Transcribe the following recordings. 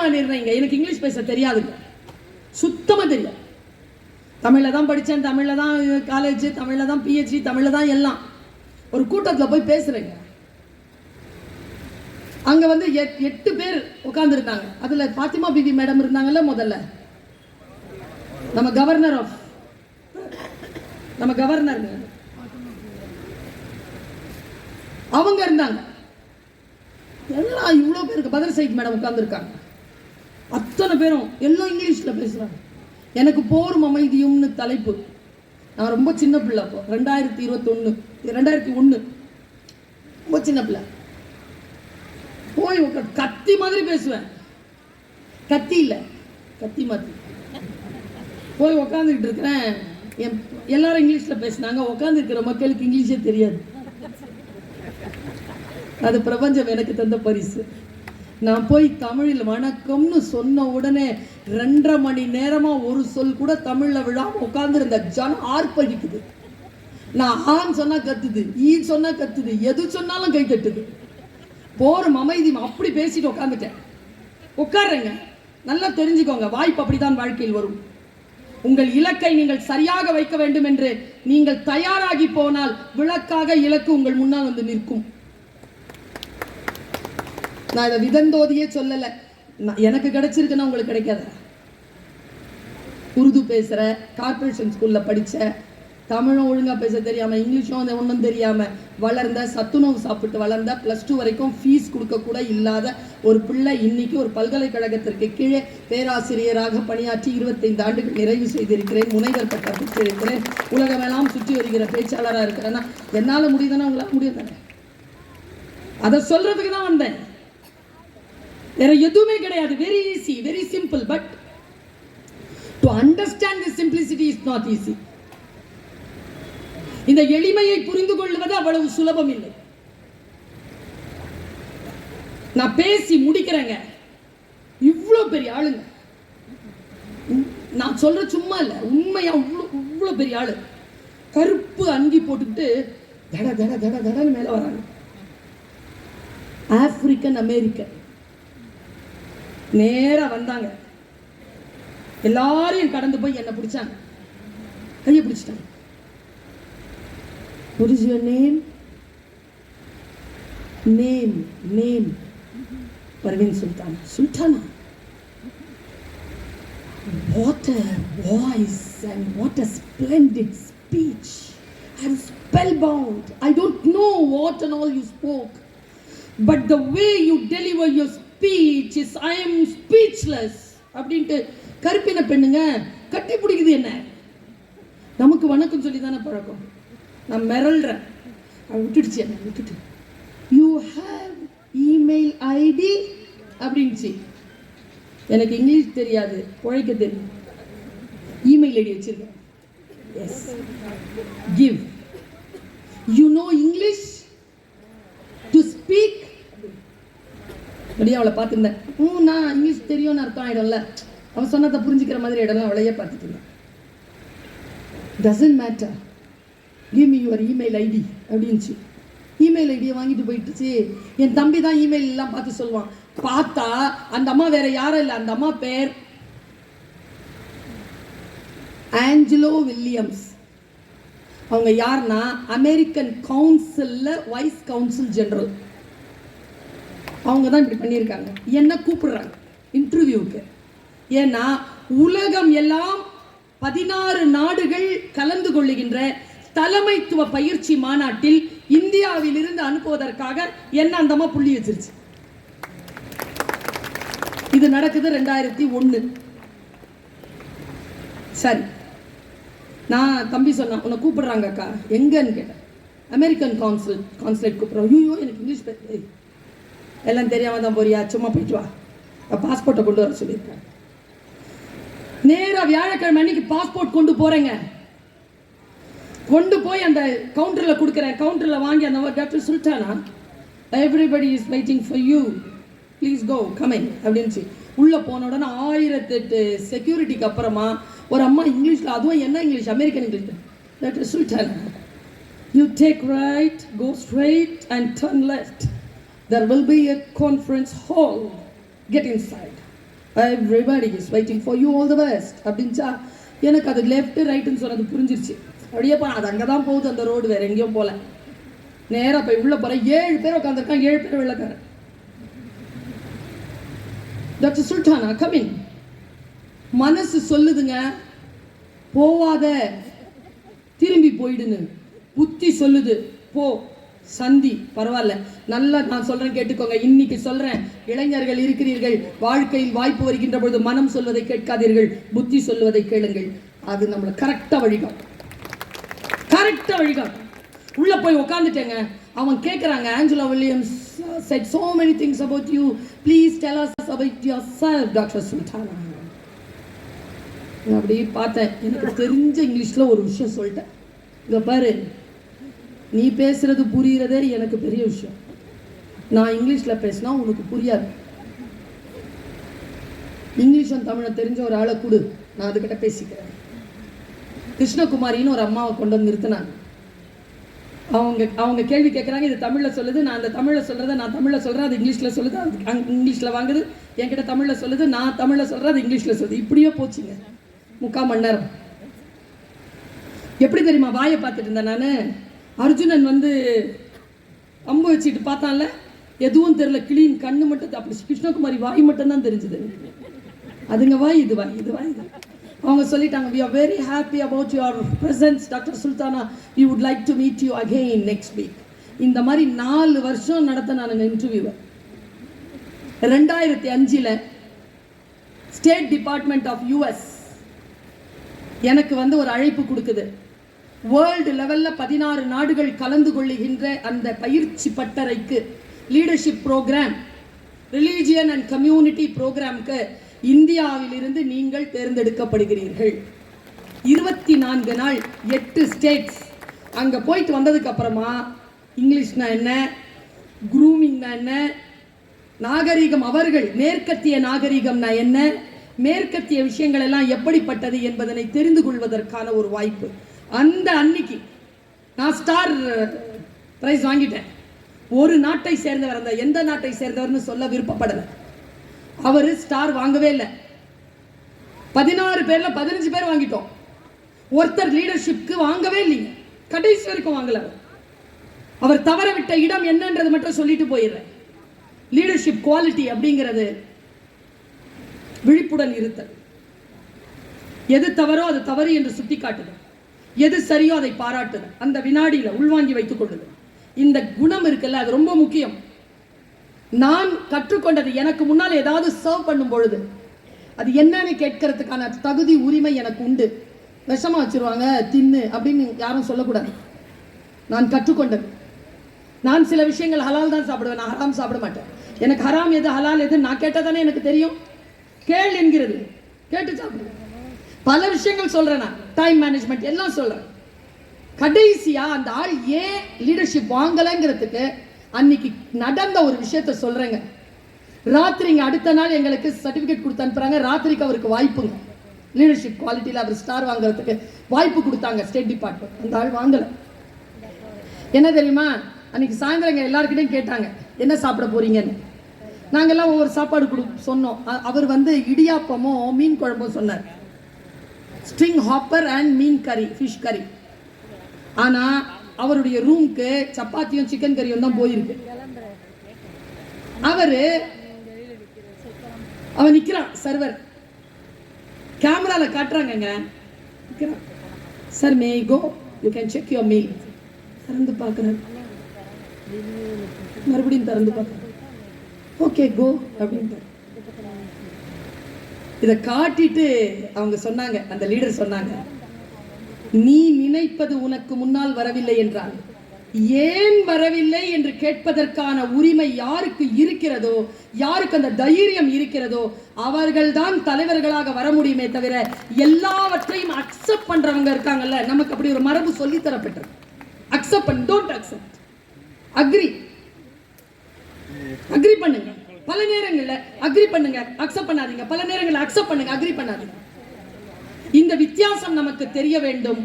வேணாமா நிர்ணயிங்க? எனக்கு இங்கிலீஷ் பேச தெரியாதுங்க சுத்தமா தெரியாது. தமிழில் தான் படித்தேன் தமிழில் தான் காலேஜ் தமிழில் தான் பிஹெச்டி தமிழில் தான் எல்லாம். ஒரு கூட்டத்தில் போய் பேசுகிறேங்க அங்கே வந்து எட் எட்டு பேர் உட்காந்துருந்தாங்க அதில் பாத்திமா பிபி மேடம் இருந்தாங்கல்ல முதல்ல. நம்ம கவர்னர் ஆஃப் நம்ம கவர்னர் அவங்க இருந்தாங்க. எல்லாம் இவ்வளோ பேருக்கு பதர் சைட் மேடம் உட்காந்துருக்காங்க அத்தனை பேரும் எல்லாம் இங்கிலீஷில் பேசுகிறாங்க எனக்கு போரும் அமைதியும்னு தலைப்பு. நான் ரொம்ப சின்ன பிள்ளை அப்போ. ரெண்டாயிரத்தி இருபத்தொன்று ரெண்டாயிரத்தி ஒன்று ரொம்ப சின்ன பிள்ளை. போய் உட்கா கத்தி மாதிரி பேசுவேன். கத்தி இல்லை. கத்தி மாதிரி. போய் உக்காந்துக்கிட்டு இருக்கிறேன். என் எல்லாரும் இங்கிலீஷில் பேசினாங்க. உட்காந்துருக்கிற மக்களுக்கு இங்கிலீஷே தெரியாது. அது பிரபஞ்சம் எனக்கு தந்த பரிசு. நான் போய் தமிழில் வணக்கம்னு சொன்ன உடனே ரெண்டரை மணி நேரமாக ஒரு சொல் கூட தமிழில் விழாம உட்காந்துருந்த ஜனம் ஆர்ப்பரிக்குது. நான் ஆன் சொன்னால் கத்துது ஈ சொன்னால் கத்துது எது சொன்னாலும் கை தட்டுது. போரும் அமைதி அப்படி பேசிட்டு உட்காந்துட்டேன் உட்காருங்க நல்லா தெரிஞ்சுக்கோங்க வாய்ப்பு அப்படிதான் வாழ்க்கையில் வரும். உங்கள் இலக்கை நீங்கள் சரியாக வைக்க வேண்டும் என்று நீங்கள் தயாராகி போனால் விளக்காக இலக்கு உங்கள் முன்னால் வந்து நிற்கும். நான் இதை விதந்தோதியே சொல்லலை. நான் எனக்கு கிடைச்சிருக்குன்னா உங்களுக்கு கிடைக்காத? உருது பேசுகிற கார்ப்பரேஷன் ஸ்கூலில் படித்த தமிழும் ஒழுங்காக பேச தெரியாமல் இங்கிலீஷும் அது ஒன்றும் தெரியாமல் வளர்ந்த சத்துணவு சாப்பிட்டு வளர்ந்த ப்ளஸ் டூ வரைக்கும் ஃபீஸ் கொடுக்கக்கூட இல்லாத ஒரு பிள்ளை இன்னைக்கு ஒரு பல்கலைக்கழகத்திற்கு கீழே பேராசிரியராக பணியாற்றி இருபத்தைந்து ஆண்டுகள் நிறைவு செய்திருக்கிறேன் முனைவர் பட்டம் பெற்றிருக்கிறேன். உலகமெல்லாம் சுற்றி வருகிற பேச்சாளராக இருக்கிறேன்னா என்னால் முடியுதுன்னா உங்களால் முடியும் தானே அதை சொல்கிறதுக்கு தான் வந்தேன். வேற எதுவுமே கிடையாது. Very easy very simple but to understand the simplicity is not easy இந்த எளிமையை புரிந்து கொள்வது அவ்வளவு சுலபம் இல்லை. நான் பேசி முடிக்கிறேங்க. இவ்வளோ பெரிய ஆளுங்க. நான் சொல்ற சும்மா இல்லை உண்மையா இவ்வளோ இவ்வளோ பெரிய ஆளு. கருப்பு அங்கி போட்டுக்கிட்டு தட தட தட தடன்னு மேலே வராங்க. ஆப்பிரிக்கன் அமெரிக்கன் நேரா வந்தாங்க எல்லாரையும் கடந்து போய் என்னை பிடிச்சாங்க கையை பிடிச்சிட்டாங்க What is your name? Name, name. Parveen Sultan. Sultana. What a voice and what a splendid speech. I'm spellbound. I don't know what and all you spoke. But the way you deliver your speech is I speechless speechless. அப்படின்ட்டு கருப்பின பெண்ணுங்க கட்டி பிடிக்குது என்ன? நமக்கு வணக்கம் சொல்லி தானே பழக்கம். நான் மிரள்றேன் அவன் விட்டுடுச்சு என்ன? விட்டுட்டு. யூ ஹேவ் இமெயில் ஐடி அப்படின்ச்சு எனக்கு இங்கிலீஷ் தெரியாது. உழைக்க தெரியும். இமெயில் ஐடி வச்சிருக்கேன். Yes give you no English to speak அப்படியே அவளை பார்த்துருந்தேன். ஊ நான் இங்கிலீஷ் தெரியும்னு அர்த்தம் ஆகிடும்ல அவன் சொன்னதை புரிஞ்சுக்கிற மாதிரி இடம்லாம் அவளையே பார்த்துட்டு இருந்தேன் doesn't matter give me your email ID அப்படின்ச்சு email ஐடியை வாங்கிட்டு போயிட்டுச்சு. என் தம்பி தான் இமெயில் எல்லாம் பார்த்து சொல்லுவான். பார்த்தா அந்த அம்மா வேற யாரும் இல்லை. அந்த அம்மா பேர் ஆஞ்சலோ வில்லியம்ஸ் அவங்க யாருன்னா அமெரிக்கன் கவுன்சிலில் வைஸ் கவுன்சில் ஜெனரல் அவங்க தான் இப்படி பண்ணியிருக்காங்க. என்ன கூப்பிடுறாங்க இன்டர்வியூவுக்கு ஏன்னா உலகம் எல்லாம் பதினாறு நாடுகள் கலந்து கொள்ளுகின்ற தலைமைத்துவ பயிற்சி மாநாட்டில் இந்தியாவிலிருந்து அனுப்புவதற்காக என்ன அந்தமா புள்ளி வச்சிருச்சு. இது நடக்குது ரெண்டாயிரத்தி ஒன்று சரி. நான் தம்பி சொன்னேன் உன்னை கூப்பிடுறாங்க அக்கா. எங்கன்னு கேட்டேன். அமெரிக்கன் கான்சுல் கான்சுலேட் கூப்பிட்றோம் ஐயோ எனக்கு இங்கிலீஷ் எல்லாம் தெரியாம தான் போறியா? சும்மா போயிட்டு வா. பாஸ்போர்ட்டை கொண்டு வர சொல்லியிருக்கேன். நேராக வியாழக்கிழமை அன்னைக்கு பாஸ்போர்ட் கொண்டு போறேங்க. கொண்டு போய் அந்த கவுண்டரில் கொடுக்குறேன். கவுண்டரில் வாங்கி அந்த doctor சொல்லிட்டானா everybody is waiting for you please go coming அப்படின்ச்சு உள்ளே போன உடனே ஆயிரத்தெட்டு செக்யூரிட்டிக்கு அப்புறமா ஒரு அம்மா இங்கிலீஷில் அதுவும் என்ன English? American English doctor Sultana you take right go straight and turn left There will be a conference hall. Get inside. Everybody is waiting for you all the best அப்படின்ச்சா எனக்கு அது லெஃப்ட் ரைட்டுன்னு சொன்னது புரிஞ்சிருச்சு. அப்படியே போ அது அங்கே தான் போகுது அந்த ரோடு வேறு எங்கேயும் போகல நேராக போய் உள்ளே போகிறேன் ஏழு பேர் உட்காந்துருக்கான் ஏழு பேர் வெள்ளக்காரன் டாக்டர் சுல்தானா கமிங் மனசு சொல்லுதுங்க. போவாத. திரும்பி போயிடுன்னு. புத்தி சொல்லுது. போ. சந்தி பரவாயில்ல. நல்லா நான் சொல்றேன் கேட்டுக்கோங்க. இன்னைக்கு சொல்றேன். இளைஞர்கள் இருக்கிறீர்கள். வாழ்க்கையில் வாய்ப்பு வருகின்ற பொழுது மனம் சொல்வதை கேட்காதீர்கள். புத்தி சொல்வதை கேளுங்கள். அது நம்மளை கரெக்டா வழிகாட்டும். கரெக்டா வழிகாட்டும். உள்ள போய் உட்காந்துட்டேங்க அவன் கேட்குறாங்க Angela Williams said so many things about you please tell us about yourself doctor Sultana அப்படியே பார்த்தேன். எனக்கு தெரிஞ்ச இங்கிலீஷில் ஒரு விஷயம் சொல்லிட்டேன். இங்கே பாரு. நீ பேசுறது புரியுறதே எனக்கு பெரிய விஷயம். நான் இங்கிலீஷில் பேசினா உனக்கு புரியாது. இங்கிலீஷும் தமிழை தெரிஞ்ச ஒரு ஆளை கொடு. நான் அதுக்கிட்ட பேசிக்கிறேன். கிருஷ்ணகுமாரின்னு ஒரு அம்மாவை கொண்டு வந்து நிறுத்தினாங்க. அவங்க அவங்க கேள்வி கேட்குறாங்க இது தமிழில் சொல்லுது நான் அந்த தமிழில் சொல்கிறத நான் தமிழில் சொல்கிறேன் அது இங்கிலீஷில் சொல்லுது அது இங்கிலீஷில் வாங்குது என்கிட்ட தமிழில் சொல்லுது நான் தமிழில் சொல்கிறேன் அது இங்கிலீஷில் சொல்லுது. இப்படியே போச்சுங்க. முக்கால் மணி நேரம். எப்படி தெரியுமா வாயை பார்த்துட்டு இருந்தேன் நான்? அர்ஜுனன் வந்து அம்பு வச்சுட்டு பார்த்தான்ல? எதுவும் தெரியல. கிளீன் கண்ணு மட்டும் அப்படி கிருஷ்ணகுமாரி வாய் மட்டும்தான் தெரிஞ்சது. தெரிஞ்சுது அதுங்க வாய் இது வாய் இது வாய் இது அவங்க சொல்லிட்டாங்க we are very happy about your presence doctor Sultana we would like to meet you again next week இந்த மாதிரி நாலு வருஷம் நடத்த நான் இன்டர்வியூவை ரெண்டாயிரத்தி அஞ்சில் ஸ்டேட் டிபார்ட்மெண்ட் ஆஃப் யூஎஸ் எனக்கு வந்து ஒரு அழைப்பு கொடுக்குது. வேர்ல்டு லெவலில் பதினாறு நாடுகள் கலந்து கொள்ளுகின்ற அந்த பயிற்சி பட்டறைக்கு leadership programme religion and community ப்ரோக்ராம்க்கு இந்தியாவிலிருந்து நீங்கள் தேர்ந்தெடுக்கப்படுகிறீர்கள். இருபத்தி நான்கு நாள் எட்டு ஸ்டேட்ஸ் அங்கே போயிட்டு வந்ததுக்கு அப்புறமா இங்கிலீஷ்னா என்ன? குரூமிங்னா என்ன? நாகரிகம் அவர்கள் மேற்கத்திய நாகரிகம்னா என்ன? மேற்கத்திய விஷயங்கள் எல்லாம் எப்படிப்பட்டது என்பதனை தெரிந்து கொள்வதற்கான ஒரு வாய்ப்பு. அந்த அன்னைக்கு நான் ஸ்டார் ப்ரைஸ் uh, வாங்கிட்டேன். ஒரு நாட்டை சேர்ந்தவர் அந்த எந்த நாட்டை சேர்ந்தவர்னு சொல்ல விருப்பப்படலை. அவர் ஸ்டார் வாங்கவே இல்லை. பதினாறு பேரில் பதினஞ்சு பேர் வாங்கிட்டோம். ஒருத்தர் லீடர்ஷிப்க்கு வாங்கவே இல்லைங்க. கடைசி வரைக்கும் வாங்கல அவர். அவர் தவற விட்ட இடம் என்னன்றது மட்டும் சொல்லிட்டு போயிடுறேன். லீடர்ஷிப் குவாலிட்டி அப்படிங்கிறது விழிப்புடன் இருத்தல். எது தவறோ அது தவறு என்று சுட்டி காட்டுது எது சரியோ அதை பாராட்டுதல். அந்த வினாடியில் உள்வாங்கி வைத்துக் கொள்ளுதல். இந்த குணம் இருக்குல்ல அது ரொம்ப முக்கியம். நான் கற்றுக்கொண்டது எனக்கு முன்னால் ஏதாவது சர்வ் பண்ணும் பொழுது அது என்னன்னு கேட்கறதுக்கான தகுதி உரிமை எனக்கு உண்டு. விஷமா வச்சிருவாங்க தின்னு அப்படின்னு யாரும் சொல்லக்கூடாது. நான் கற்றுக்கொண்டது. நான் சில விஷயங்கள் ஹலால் தான் சாப்பிடுவேன் நான் ஹராம் சாப்பிட மாட்டேன். எனக்கு ஹராம் எது ஹலால் எது நான் கேட்டால் தானே எனக்கு தெரியும். கேள் என்கிறது. கேட்டு சாப்பிடுவேன் பல விஷயங்கள் சொல்றேன் நான். டைம் மேனேஜ்மெண்ட் எல்லாம் சொல்றேன். கடைசியா அந்த ஆள் ஏன் லீடர்ஷிப் வாங்கலைங்கிறதுக்கு அன்னைக்கு நடந்த ஒரு விஷயத்த சொல்றேங்க. ராத்திரிங்க அடுத்த நாள் எங்களுக்கு சர்டிபிகேட் கொடுத்து அனுப்புறாங்க. ராத்திரிக்கு அவருக்கு வாய்ப்புங்க. லீடர்ஷிப் குவாலிட்டியில் அவர் ஸ்டார் வாங்குறதுக்கு வாய்ப்பு கொடுத்தாங்க ஸ்டேட் டிபார்ட்மெண்ட் அந்த ஆள் வாங்கலை. என்ன தெரியுமா? அன்னைக்கு சாயந்தரம் எல்லாருக்கிட்டையும் கேட்டாங்க என்ன சாப்பிட போறீங்கன்னு? நாங்கெல்லாம் ஒவ்வொரு சாப்பாடு கொடு சொன்னோம். அவர் வந்து இடியாப்பமும் மீன் குழம்பும் சொன்னார். ஸ்ட்ரிங் ஹாப்பர் அண்ட் மீன் கறி ஃபிஷ் கறி ஆனால் அவருடைய ரூம்க்கு சப்பாத்தியும் சிக்கன் கறியும் தான் போயிருக்கு. அவர் அவன் நிற்கிறான் சர்வர் கேமராவில் காட்டுறாங்கங்க. நிற்கிறான் sir may go you can check your mail திறந்து பார்க்குறேன் மறுபடியும் திறந்து பார்க்குறேன் ஓகே கோ அப்படின்ட்டு இதை காட்டிட்டு அவங்க சொன்னாங்க அந்த லீடர் சொன்னாங்க நீ நினைப்பது உனக்கு முன்னால் வரவில்லை என்றால் ஏன் வரவில்லை என்று கேட்பதற்கான உரிமை யாருக்கு இருக்கிறதோ யாருக்கு அந்த தைரியம் இருக்கிறதோ அவர்கள்தான் தலைவர்களாக வர முடியுமே தவிர எல்லாவற்றையும் அக்செப்ட் பண்றவங்க இருக்காங்கல்ல நமக்கு அப்படி ஒரு மரபு சொல்லி தரப்பட்டது அக்செப்ட் பண்ண டோன்ட் அக்செப்ட் அக்ரி அக்ரி பண்ணுங்க. பல நேரங்கள்ல அக்ரி பண்ணுங்க அக்செப்ட் பண்ணாதீங்க. பல நேரங்கள்ல அக்செப்ட் பண்ணுங்க அக்ரி பண்ணாதீங்க. இந்த வித்தியாசம் நமக்கு தெரிய வேண்டும்.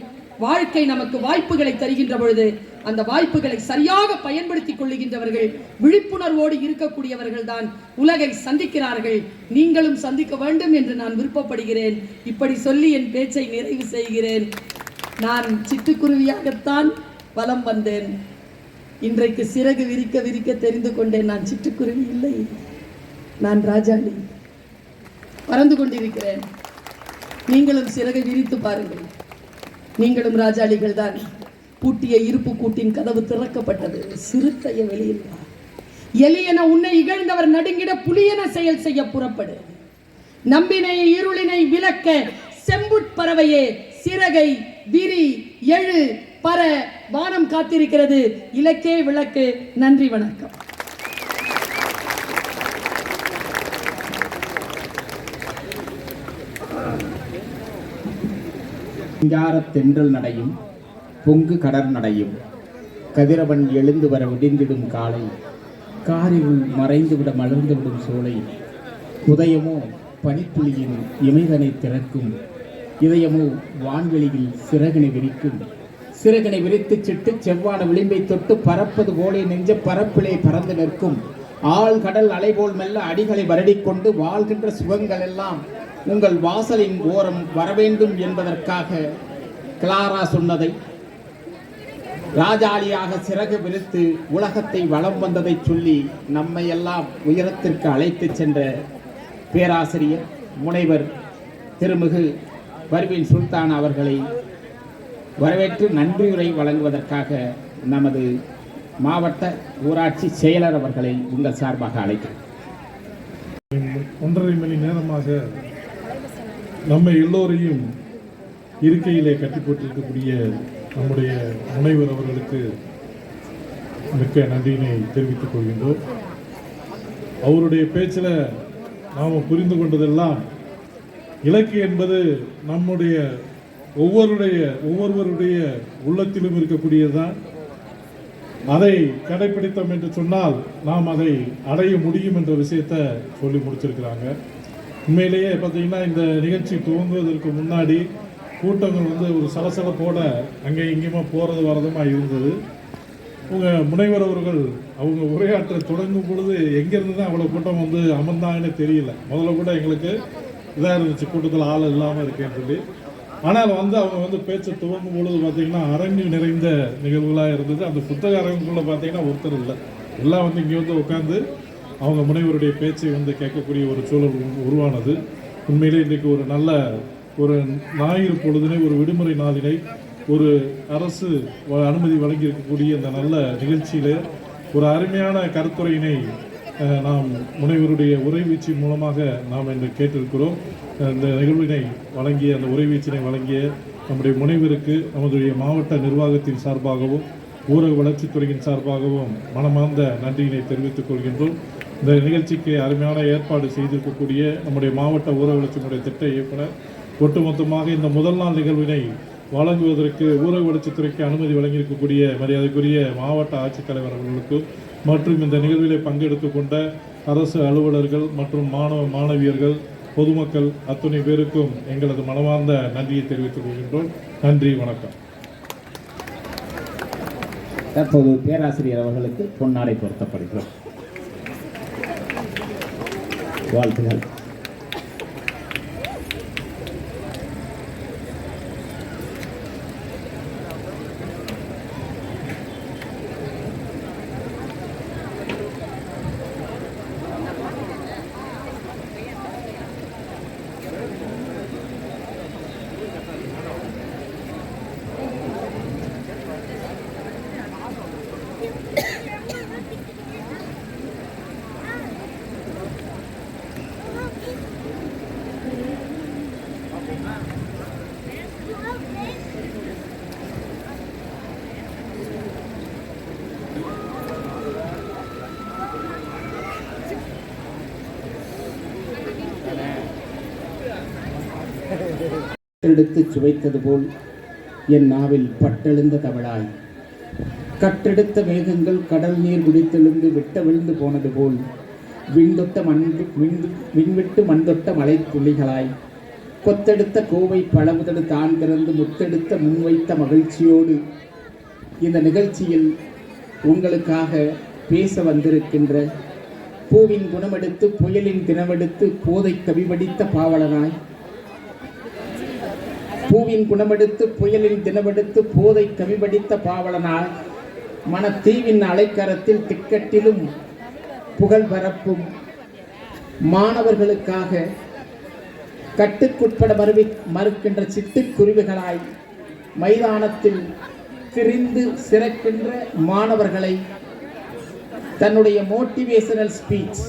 வாழ்க்கை நமக்கு வாய்ப்புகளை தருகின்ற பொழுது அந்த வாய்ப்புகளை சரியாக பயன்படுத்திக் கொள்ளுகின்றவர்கள் விழிப்புணர்வோடு இருக்கக்கூடியவர்கள் தான் உலகை சந்திக்கிறார்கள். நீங்களும் சந்திக்க வேண்டும் என்று நான் விருப்பப்படுகிறேன். இப்படி சொல்லி என் பேச்சை நிறைவு செய்கிறேன். நான் சிட்டுக்குருவியாகத்தான் வலம் வந்தேன். இன்றைக்கு சிறகு விரிக்க விரிக்க தெரிந்து கொண்டேன். நான் சிட்டுக்குருவி இல்லை. நான் ராஜாளி. பறந்து கொண்டிருக்கிறேன். நீங்களும் சிறகை விரித்து பாருங்கள். நீங்களும் ராஜாளிகள் தான். பூட்டிய இருப்பு கூட்டின் கதவு திறக்கப்பட்டது. சிறுத்தைய வெளியில் எலியென உன்னை இகழ்ந்தவர் நடுங்கிட புலியென செயல் செய்ய புறப்படு. நம்பினை இருளினை விளக்க செம்புட்பறவையே சிறகை விரி எழு பற வானம் காத்திருக்கிறது. இலக்கே விளக்கு. நன்றி வணக்கம். சிங்காரத் தென்றல் நடையும் பொங்கு கடற் நடையும். கதிரவன் எழுந்து வர விடிந்திடும் காலை காரிருள் மறைந்துவிட மலர்ந்துவிடும் சோலை. உதயமோ பனித்துளியின் இமைதனை திறக்கும் இதயமோ வான்வெளியில் சிறகினை விரிக்கும் சிறகனை விரித்து சிட்டு செவ்வான விளிம்பை தொட்டு பறப்பது போலே நெஞ்ச பரப்பிலே பறந்து நிற்கும். ஆள் கடல் அலைபோல் மெல்ல அடிகளை வருடிக்கொண்டு வாழ்கின்ற சுகங்கள் எல்லாம் உங்கள் வாசலின் ஓரம் வரவேண்டும் என்பதற்காக கிளாரா சொன்னதை ராஜாளியாக சிறகு விரித்து உலகத்தை வலம் வந்ததை சொல்லி நம்மை எல்லாம் உயரத்திற்கு அழைத்துச் சென்ற பேராசிரியர் முனைவர் திருமிகு பர்வீன் சுல்தான் அவர்களை வரவேற்று நன்றியுரை வழங்குவதற்காக நமது மாவட்ட ஊராட்சி செயலர் அவர்களை உங்கள் சார்பாக அழைக்கிறேன். ஒன்றரை மணி நேரமாக நம்மை எல்லோரையும் இருக்கையிலே கட்டி போட்டிருக்கக்கூடிய நம்முடைய முனைவர் அவர்களுக்கு மிக்க நன்றியினை தெரிவித்துக் கொள்கின்றோம். அவருடைய பேச்சில் நாம் புரிந்து கொண்டதெல்லாம் இலக்கு என்பது நம்முடைய ஒவ்வொருடைய ஒவ்வொருவருடைய உள்ளத்திலும் இருக்கக்கூடியதுதான். அதை கடைபிடித்தோம் என்று சொன்னால் நாம் அதை அடைய முடியும் என்ற விஷயத்தை சொல்லி முடிச்சிருக்கிறாங்க. உண்மையிலேயே பார்த்தீங்கன்னா இந்த நிகழ்ச்சி துவங்குவதற்கு முன்னாடி கூட்டங்கள் வந்து ஒரு சலசலப்போட அங்கே இங்கேயுமா போகிறது வரதுமாக இருந்தது. உங்கள் முனைவர் அவர்கள் அவங்க உரையாற்ற தொடங்கும் பொழுது எங்கேருந்து தான் அவ்வளோ கூட்டம் வந்து அமர்ந்தாங்கன்னு தெரியல. முதல்ல கூட எங்களுக்கு இதாக இருந்துச்சு கூட்டத்தில் ஆள் இல்லாமல் இருக்கேன்னு சொல்லி. ஆனால் வந்து அவங்க வந்து பேச்சை துவங்கும் பொழுது பார்த்தீங்கன்னா அரங்கு நிறைந்த நிகழ்வுகளாக இருந்தது. அந்த புத்தக அரங்குக்குள்ளே பார்த்தீங்கன்னா ஒருத்தர் இல்லை. எல்லாம் வந்து இங்கே வந்து உட்காந்து அவங்க முனைவருடைய பேச்சை வந்து கேட்கக்கூடிய ஒரு சூழல் உருவானது. உண்மையிலே இன்றைக்கு ஒரு நல்ல ஒரு ஞாயிறு பொழுதினை ஒரு விடுமுறை நாளினை ஒரு அரசு வ- அனுமதி வழங்கியிருக்கக்கூடிய அந்த நல்ல நிகழ்ச்சியிலே ஒரு அருமையான கருத்துரையினை நாம் முனைவருடைய உரைவீச்சு மூலமாக நாம் இன்று கேட்டிருக்கிறோம். இந்த நிகழ்வினை வழங்கிய அந்த உரைவீச்சினை வழங்கிய நம்முடைய முனைவருக்கு நமதுடைய மாவட்ட நிர்வாகத்தின் சார்பாகவும் ஊரக வளர்ச்சித்துறையின் சார்பாகவும் மனமார்ந்த நன்றியினை தெரிவித்துக் கொள்கின்றோம். இந்த நிகழ்ச்சிக்கு அருமையான ஏற்பாடு செய்திருக்கக்கூடிய நம்முடைய மாவட்ட ஊரக வளர்ச்சியினுடைய திட்ட இயக்குனர் ஒட்டுமொத்தமாக இந்த முதல் நாள் நிகழ்வினை வழங்குவதற்கு ஊரக வளர்ச்சித்துறைக்கு அனுமதி வழங்கியிருக்கக்கூடிய மரியாதைக்குரிய மாவட்ட ஆட்சித்தலைவர் அவர்களுக்கும் மற்றும் இந்த நிகழ்விலே பங்கெடுத்து கொண்ட அரசு அலுவலர்கள் மற்றும் மாணவ மாணவியர்கள் பொதுமக்கள் அத்துணை பேருக்கும் எங்களது மனமார்ந்த நன்றியை தெரிவித்துக் கொள்கின்றோம். நன்றி வணக்கம். தற்போது பேராசிரியர் அவர்களுக்கு பொன்னாடை பொருத்தப்படுகிறோம். வாழ்த்துகள். எடுத்து சுவைத்தது போல் என் நாவில் பட்டெழுந்த தவளாய். கட்டெடுத்த மேகங்கள் கடல் நீர் குடித்தெழுந்து விட்ட விழுந்து போனது போல் விண்தொட்ட மண் விண் விண்விட்டு மண்தொட்ட மலை துளிகளாய் கொத்தெடுத்த கோவை பழமுதடு தான் திறந்து முத்தெடுத்த முன்வைத்த மகிழ்ச்சியோடு இந்த நிகழ்ச்சியில் உங்களுக்காக பேச வந்திருக்கின்ற பூவின் குணமெடுத்து புயலின் தினமெடுத்து போதை கவிவடித்த பாவலனாய் பூவின் குணமெடுத்து புயலின் தினமெடுத்து போதை கவிபடித்த பாவலனாய் மனத்தீவின் அலைக்கரத்தில் திக்கட்டிலும் புகழ் பரப்பும் மாணவர்களுக்காக கட்டுக்குட்பட மறுவி மறுக்கின்ற சிட்டுக்குருவிகளாய் மைதானத்தில் திரிந்து சிறக்கின்ற மாணவர்களை தன்னுடைய மோட்டிவேஷனல் ஸ்பீச்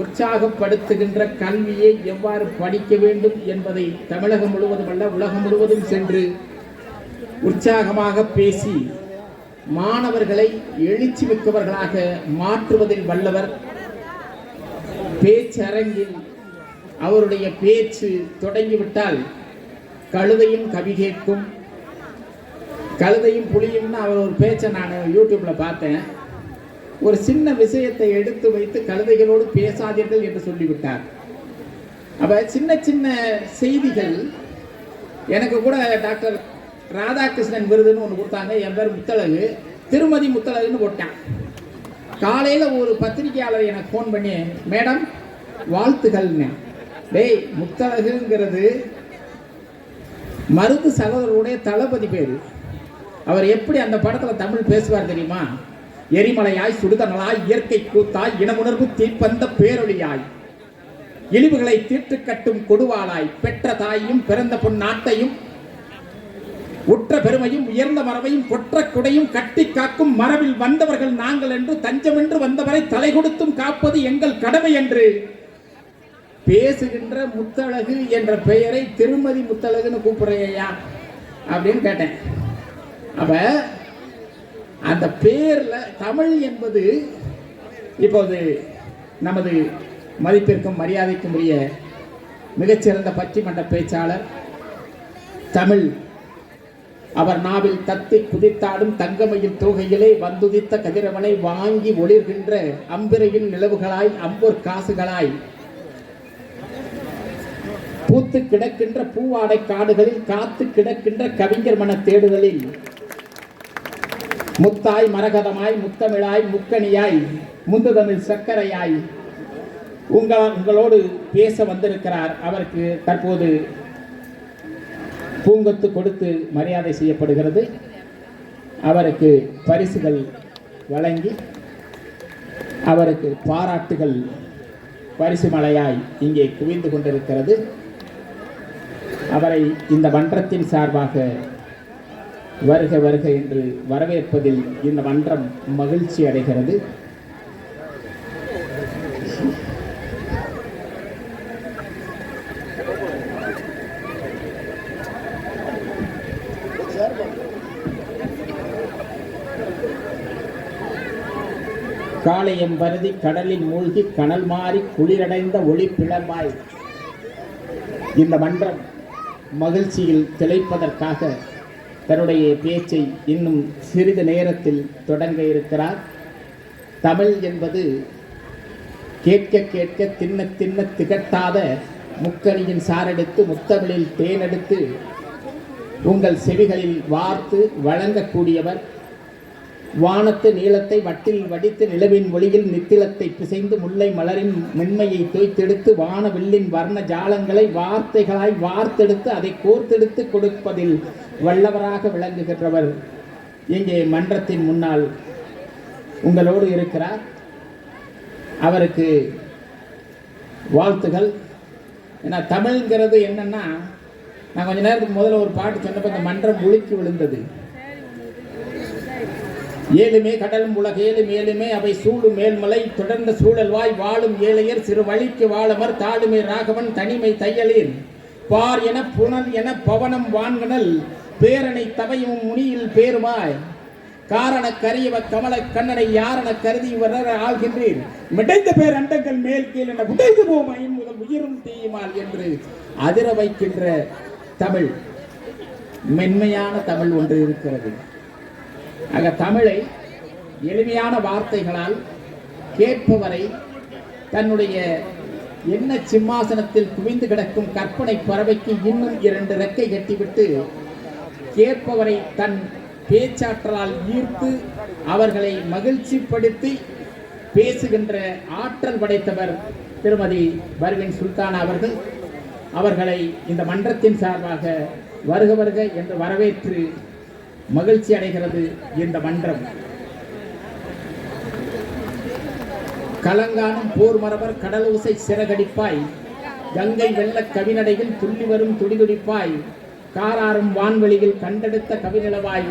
உற்சாகப்படுத்துகின்ற கல்வியை எவ்வாறு படிக்க வேண்டும் என்பதை தமிழகம் முழுவதும் அல்ல உலகம் முழுவதும் சென்று உற்சாகமாக பேசி மாணவர்களை எழுச்சி மிக்கவர்களாக மாற்றுவதில் வல்லவர். பேச்சரங்கில் அவருடைய பேச்சு தொடங்கிவிட்டால் கழுதையும் கவி கேட்கும். கழுதையும் புலியும்னு அவர் ஒரு பேச்சை நான் யூடியூப்பில் பார்த்தேன். ஒரு சின்ன விஷயத்தை எடுத்து வைத்து கழுதைகளோடு பேசாதீர்கள் என்று சொல்லிவிட்டார். அப்ப சின்ன சின்ன செய்திகள் எனக்கு கூட டாக்டர் ராதாகிருஷ்ணன் விருதுன்னு ஒன்று கொடுத்தாங்க. என் பேர் முத்தழகு. திருமதி முத்தழகுன்னு போட்டேன். காலையில் ஒரு பத்திரிகையாளர் எனக்கு ஃபோன் பண்ணி மேடம் வாழ்த்துக்கள்னு டேய் முத்தழகுங்கிறது மருந்து சகோதரருடைய தளபதி பேர். அவர் எப்படி அந்த படத்தில் தமிழ் பேசுவார் தெரியுமா? எரிமலையாய் சுடுதனலாய் இயற்கை கூத்தாய் இனமுணர்வு தீப்பந்த பேரொழியாய். இழிவுகளை தீர்த்து கட்டும் கொடுவாளாய் பெற்ற தாயையும் பிறந்த பொன் நாட்டையும் உற்ற பெருமையும் உயர்ந்த மரபையும் கொற்ற குடையும் கட்டி காக்கும் மரபில் வந்தவர்கள் நாங்கள் என்று தஞ்சமென்று வந்தவரை தலை கொடுத்தும் காப்பது எங்கள் கடமை என்று. பேசுகின்ற முத்தழகு என்ற பெயரை திருமதி முத்தழகுன்னு கூப்பிடுறையா அப்படின்னு கேட்டேன். அப்ப அந்த பேரில் தமிழ் என்பது இப்போது நமது மதிப்பிற்கும் மரியாதைக்கும் உரிய மிகச்சிறந்த பட்டிமன்ற பேச்சாளர் தமிழ். அவர் நாவில் தத்தி குதித்தாடும் தங்கமையில் தூகையிலே வந்துதித்த கதிரவனை வாங்கி ஒளிர்கின்ற அம்பிரையின் நிலவுகளாய் அம்பூர் காசுகளாய். பூத்து கிடக்கின்ற பூவாடை காடுகளில் காத்து கிடக்கின்ற கவிஞர் மன தேடுதலில் முத்தாய் மரகதமாய் முத்தமிழாய் முக்கணியாய் முந்துதமிழ் சர்க்கரையாய். உங்கள் உங்களோடு பேச வந்திருக்கிறார். அவருக்கு தற்போது பூங்கொத்து கொடுத்து மரியாதை செய்யப்படுகிறது. அவருக்கு பரிசுகள் வழங்கி அவருக்கு பாராட்டுகள் பரிசு மலையாய் இங்கே குவிந்து கொண்டிருக்கிறது. அவரை இந்த மன்றத்தின் சார்பாக வருக வருக என்று வரவேற்பதில் இந்த மன்றம் மகிழ்ச்சி அடைகிறது. காளையம் பருதி கடலில் மூழ்கி கனல் மாறி குளிரடைந்த ஒளி பிளம்பாய் இந்த மன்றம் மகிழ்ச்சியில் திளைப்பதற்காக தன்னுடைய பேச்சை இன்னும் சிறிது நேரத்தில் தொடங்க இருக்கிறார். தமிழ் என்பது கேட்க கேட்க தின்ன தின்ன திகட்டாத முக்கணியின் சாரெடுத்து முத்தமிழில் தேனெடுத்து உங்கள் செவிகளில் வார்த்து வழங்கக்கூடியவர் வானத்து நீளத்தை வட்டில் வடித்து நிலவின் ஒளியில் நித்திலத்தை பிசைந்து முல்லை மலரின் மென்மையை தோய்த்தெடுத்து வானவில்லின் வர்ண ஜாலங்களை வார்த்தைகளாய் வார்த்தெடுத்து அதை கோர்த்தெடுத்து கொடுப்பதில் வல்லவராக விளங்குகின்றவர். இங்கே மன்றத்தின் முன்னால் உங்களோடு இருக்கிறார். அவருக்கு வாழ்த்துகள். ஏன்னா தமிழ்ங்கிறது என்னென்னா நான் கொஞ்ச நேரத்துக்கு முதல்ல ஒரு பாட்டு சொன்னப்போ இந்த மன்றம் முழுக்கி விழுந்தது. ஏழுமே கடலும் உலகேலும் ஏழுமே அவை சூழும் மேல்மலை. தொடர்ந்த சூழல்வாய் வாழும் ஏழையர் சிறு வழிக்கு வாழமர் தாளுமே ராகவன் தனிமை தையலீர் பார் என புனல் என பவனம் வான்கணல் பேரனை தவையும் முனியில் பேருமாய். காரண கரியவ கமல கண்ணனை யாரென கருதி வர ஆள்கின்றீர். மிடைந்த பேர் அண்டங்கள் மேல் கீழ் என உடைந்து போமையின் முதல் உயிரும் தீயுமால் என்று அதிர வைக்கின்ற தமிழ். மென்மையான தமிழ் ஒன்று இருக்கிறது. ஆக தமிழை எளிமையான வார்த்தைகளால் கேட்பவரை தன்னுடைய என்ன சிம்மாசனத்தில் குவிந்து கிடக்கும் கற்பனை பறவைக்கு இன்னும் இரண்டு ரெக்கை கட்டிவிட்டு கேட்பவரை தன் பேச்சாற்றலால் ஈர்த்து அவர்களை மகிழ்ச்சிப்படுத்தி பேசுகின்ற ஆற்றல் படைத்தவர் திருமதி பர்வின் சுல்தானா அவர்கள். அவர்களை இந்த மன்றத்தின் சார்பாக வருக வருக என்று வரவேற்று மகிழ்ச்சி அடைகிறது இந்த மன்றம். கலங்கானும் போர் மரபர் கடலூசை சிறகடிப்பாய். கங்கை வெள்ளக் கவிநடையில் துள்ளி வரும் துடிதுடிப்பாய். காராரும் வான்வெளியில் கண்டெடுத்த கவிநிலவாய்.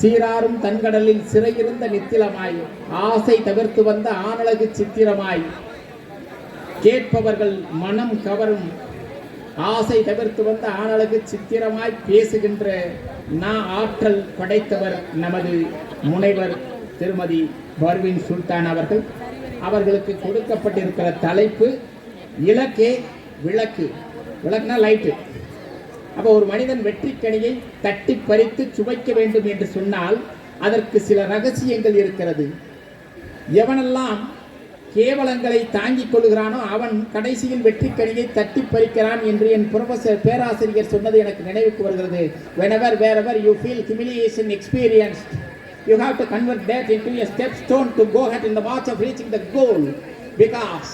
சீராரும் தன்கடலில் சிறையிருந்த நித்திலமாய். ஆசை தவிர்த்து வந்த ஆனழகு சித்திரமாய். கேட்பவர்கள் மனம் கவரும். ஆசை தவிர்த்து வந்த ஆனழகு சித்திரமாய் பேசுகின்ற நான் ஆற்றல் படைத்தவர் நமது முனைவர் திருமதி பர்வின் சுல்தான் அவர்கள். அவர்களுக்கு கொடுக்கப்பட்டிருக்கிற தலைப்பு இலக்கே விளக்கு. விளக்குனா லைட்டு அப்போ ஒரு மனிதன் வெற்றிக்கனியை தட்டி பறித்து சுவைக்க வேண்டும் என்று சொன்னால் அதற்கு சில ரகசியங்கள் இருக்கிறது. எவனெல்லாம் கேவலங்களை தாங்கிக் கொள்கிறானோ அவன் கடைசியில் வெற்றி கணியை தட்டி பறிக்கிறான் என்று என் ப்ரொஃபசர் பேராசிரியர் சொன்னது எனக்கு நினைவுக்கு வருகிறது whenever wherever you feel humiliation experience you have to convert that into a step stone to go head in the watch of reaching the goal because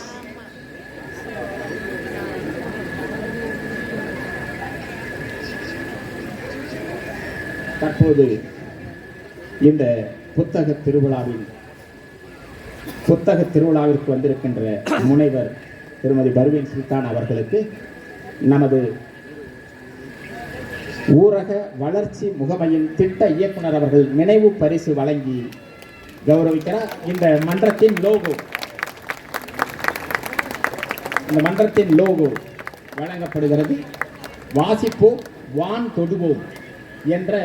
தற்போது இந்த புத்தக திருவிழாவின் புத்தக திருவிழாவிற்கு வந்திருக்கின்ற முனைவர் திருமதி பர்வீன் சுல்தான் அவர்களுக்கு நமது ஊரக வளர்ச்சி முகமையின் திட்ட இயக்குனர் அவர்கள் நினைவு பரிசு வழங்கி கௌரவிக்கிறார். இந்த மன்றத்தின் லோகோ இந்த மன்றத்தின் லோகோ வழங்கப்படுகிறது. வாசிப்போம் வான் தொடுவோம் என்ற